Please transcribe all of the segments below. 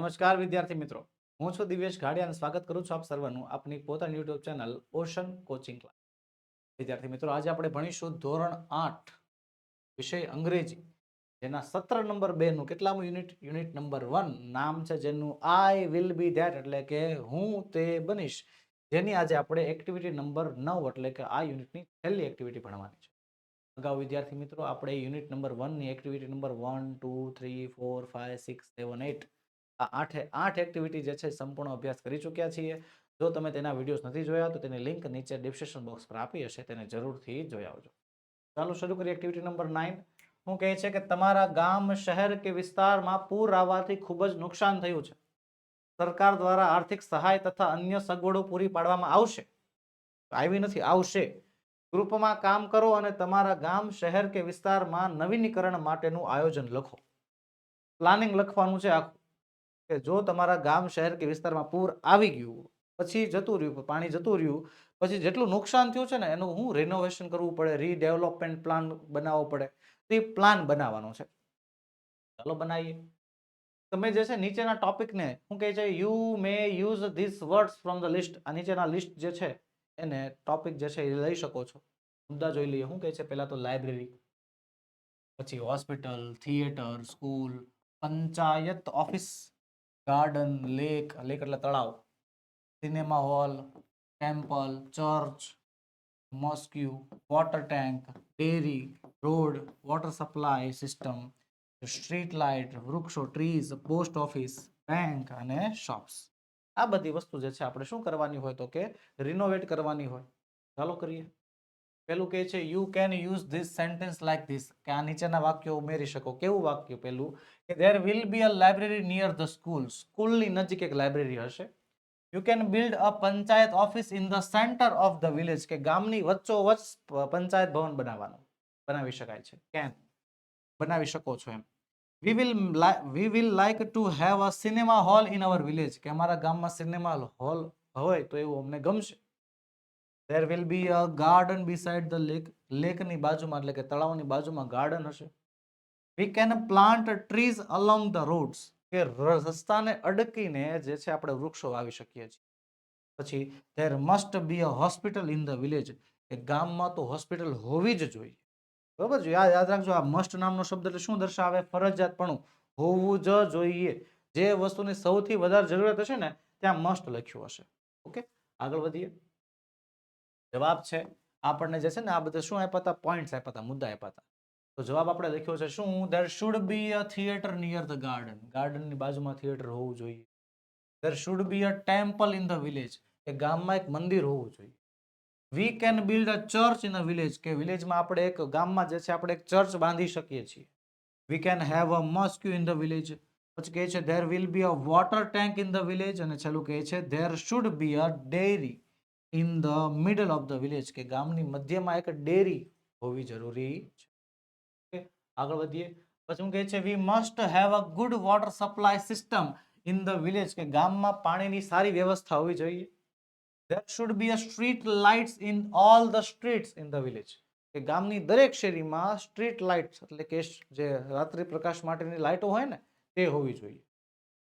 નમસ્કાર વિદ્યાર્થી મિત્રો. હું છું દિવ્યેશ ઘાડિયા અને સ્વાગત કરું છું આપ સર્વનું આપની પોતાની YouTube channel ocean coaching class. વિદ્યાર્થી મિત્રો, આજે આપણે ભણીશું ધોરણ આઠ, વિષય અંગ્રેજી, જેના સત્ર નંબર બે નું કેટલામું યુનિટ યુનિટ નંબર વન નામ છે જેનું આઈ વિલ બી ધેટ એટલે કે હું તે બનીશ. જેની આજે આપણે એક્ટિવિટી નંબર નવ એટલે કે આ યુનિટની છેલ્લી એક્ટિવિટી ભણવાની છે. અગાઉ વિદ્યાર્થી મિત્રો, આપણે યુનિટ નંબર વનની activity number one, two, three, four five six, seven eight આ આઠે, આઠ એક્ટિવિટી જે છે સંપૂર્ણ અભ્યાસ કરી ચૂક્યા છીએ. જો તમે તેના વિડીયોઝ નથી જોયા તો તેની લિંક નીચે ડિસ્ક્રિપ્શન બોક્સ પર આપી હશે, તેને જરૂરથી જોઈ આવજો. ચાલો શરૂ કરીએ એક્ટિવિટી નંબર નાઇન હું કહે છે કે તમારા ગામ, શહેર કે વિસ્તારમાં પૂર આવવાથી ખૂબ જ નુકસાન થયું છે. સરકાર દ્વારા આર્થિક સહાય તથા અન્ય સગવડો પૂરી પાડવામાં આવશે? આવી નથી, આવશે. ગ્રુપમાં કામ કરો અને તમારા ગામ, શહેર કે વિસ્તારમાં નવીનીકરણ માટેનું આયોજન લખો. પ્લાનિંગ લખવાનું છે આખું. કે જો તમારા ગામ, શહેર કે વિસ્તારમાં પૂર આવી ગયું, પછી જતું રહ્યું પાણી જતું રહ્યું, પછી જેટલું નુકસાન થયું છે ને, એનું હું રિનોવેશન કરવું પડે રીડેવલપમેન્ટ પ્લાન બનાવવો પડે, તો એ પ્લાન બનાવવાનો છે. ચાલો બનાવીએ. તમે જે છે નીચેના ટોપિકને શું કહે છે you may use this words from the list આ નીચેના લિસ્ટ જે છે, એને ટોપિક જે છે એ લઈ શકો છો. મુદ્દા જોઈ લઈએ. શું કહે છે, પહેલાં તો લાઇબ્રેરી પછી hospital theatre school panchayat office garden, lake lake એટલે તળાવ, cinema hall, temple, church, mosque, water tank, dairy, road, water supply system, street light, વૃક્ષો, ટ્રીઝ, પોસ્ટ ઓફિસ, બેંક અને શોપ્સ. આ બધી વસ્તુ જે છે, આપણે શું કરવાની હોય તો કે રિનોવેટ કરવાની હોય. ચાલો કરીએ. પેલું કહે છે you can use this sentence like this કે આ નીચેના વાક્યો ઉમેરી શકો. કેવું વાક્ય પેલું? કે there will be a library near the school સ્કૂલની નજીક એક લાઇબ્રેરી હશે. You can build a panchayat office in the centre of the village કે ગામની વચ્ચોવચ પંચાયત ભવન બનાવવાનું. બનાવી શકાય છે. કેન બનાવી શકો છો એમ. We will we will like to have a cinema hall in our village કે અમારા ગામમાં સિનેમા હોલ હોય તો એવું અમને ગમશે. There will be a garden beside the lake લેકની બાજુમાં, એટલે કે તળાવની બાજુમાં ગાર્ડન હશે. We can plant trees along the roads કે રસ્તાને અડકીને જે છે આપણે વૃક્ષો વાવી શકીએ છીએ. પછી there must be a hospital in the village કે ગામમાં તો હોસ્પિટલ હોવી જ જોઈએ. બરોબર યાદ યાદ રાખજો, આ મસ્ટ નામનો શબ્દ એટલે શું દર્શાવે? ફરજિયાતપણું. હોવું જ જોઈએ. જે વસ્તુની સૌથી વધારે જરૂરત હશે ને, ત્યાં મસ્ટ લખ્યું હશે. ઓકે? આગળ વધીએ. જવાબ છે. આપણને જે છે ને આ બધા શું આપ્યા હતા? પોઈન્ટ્સ આપ્યા હતા, મુદ્દા આપ્યા હતા. તો જવાબ આપણે લખ્યો છે શું? There should be a theatre near the garden ગાર્ડનની બાજુમાં થિયેટર હોવું જોઈએ. There should be a temple in the village કે ગામમાં એક મંદિર હોવું જોઈએ. We can build a church in a village કે વિલેજમાં આપણે એક, ગામમાં જે છે આપણે એક ચર્ચ બાંધી શકીએ છીએ. We can have a mosque in the village પછી કહે છે there will be a water tank in the village અને છેલ્લું કહે છે there should be a dairy in the middle of the village કે ગામની મધ્યમાં એક ડેરી હોવી જરૂરી છે. આગળ વધીએ. પછી હું કહે છે? We must have a good water supply system in the village કે ગામમાં પાણીની સારી વ્યવસ્થા હોવી જોઈએ. There should be a street lights in all the streets in the village કે ગામની દરેક શેરીમાં સ્ટ્રીટ લાઇટ્સ એટલે કે જે રાત્રિ પ્રકાશ માટેની લાઇટો હોય ને, તે હોવી જોઈએ.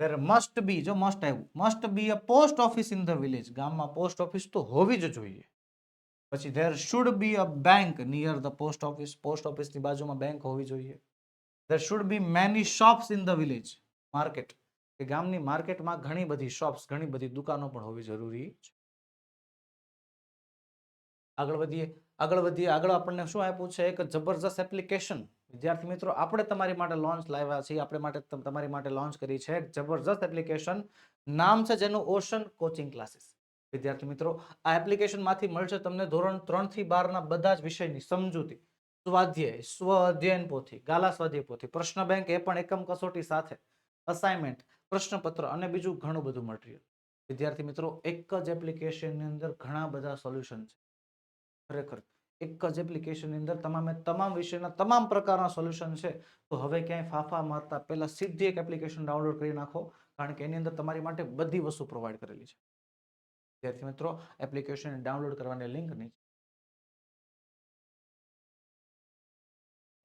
There must be, જો મસ્ટ આવ્યું must be a post office in the village ગામમાં પોસ્ટ ઓફિસ તો હોવી જ જોઈએ. પછી there should be a bank near the post office. Post ઓફિસની બાજુમાં બેંક હોવી જોઈએ. There should be many shops in the village. Market કે ગામની માર્કેટમાં ઘણી બધી શોપ્સ ઘણી બધી દુકાનો પણ હોવી જરૂરી છે. આગળ વધીએ આગળ વધીએ, આગળ આપણને શું આપ્યું છે? એક જબરજસ્ત એપ્લિકેશન વિદ્યાર્થી મિત્રો, આપણે તમારી માટે લોન્ચ લાવ્યા છીએ. આપણે માટે તમારી માટે લોન્ચ કરી છે જબરજસ્ત એપ્લિકેશન નામ છે જેનું ઓશન કોચિંગ ક્લાસીસ વિદ્યાર્થી મિત્રો, આ એપ્લિકેશનમાંથી મળશે તમને ધોરણ ત્રણથી બારના બધા જ વિષયની સમજૂતી. સ્વાધ્યાય સ્વ અધ્યયન પોથી, ગાલા સ્વાધ્યાય પોથી, પ્રશ્ન બેંક એ પણ એકમ કસોટી સાથે. અસાઇનમેન્ટ પ્રશ્નપત્ર અને બીજું ઘણું બધું મટીરિયલ વિદ્યાર્થી મિત્રો, એક જ એપ્લિકેશનની અંદર ઘણા બધા સોલ્યુશન છે. ખરેખર. એક જ એપ્લિકેશનની અંદર તમામે તમામ વિષયના તમામ પ્રકારના સોલ્યુશન છે. તો હવે ક્યાંય ફાફા મારતા પહેલાં સીધી એક એપ્લિકેશન ડાઉનલોડ કરી નાખો, કારણ કે એની અંદર તમારી માટે બધી વસ્તુ પ્રોવાઈડ કરેલી છે. વિદ્યાર્થી મિત્રો એપ્લિકેશન ડાઉનલોડ કરવાની લિંક નહીં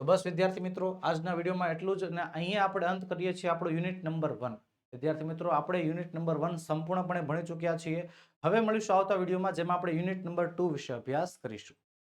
તો બસ વિદ્યાર્થી મિત્રો, આજના વિડીયોમાં એટલું જ અને અહીંયા આપણે અંત કરીએ છીએ આપણો યુનિટ નંબર વન વિદ્યાર્થી મિત્રો, આપણે યુનિટ નંબર વન સંપૂર્ણપણે ભણી ચૂક્યા છીએ. હવે મળીશું આવતા વિડીયોમાં, જેમાં આપણે યુનિટ નંબર ટુ વિશે અભ્યાસ કરીશું.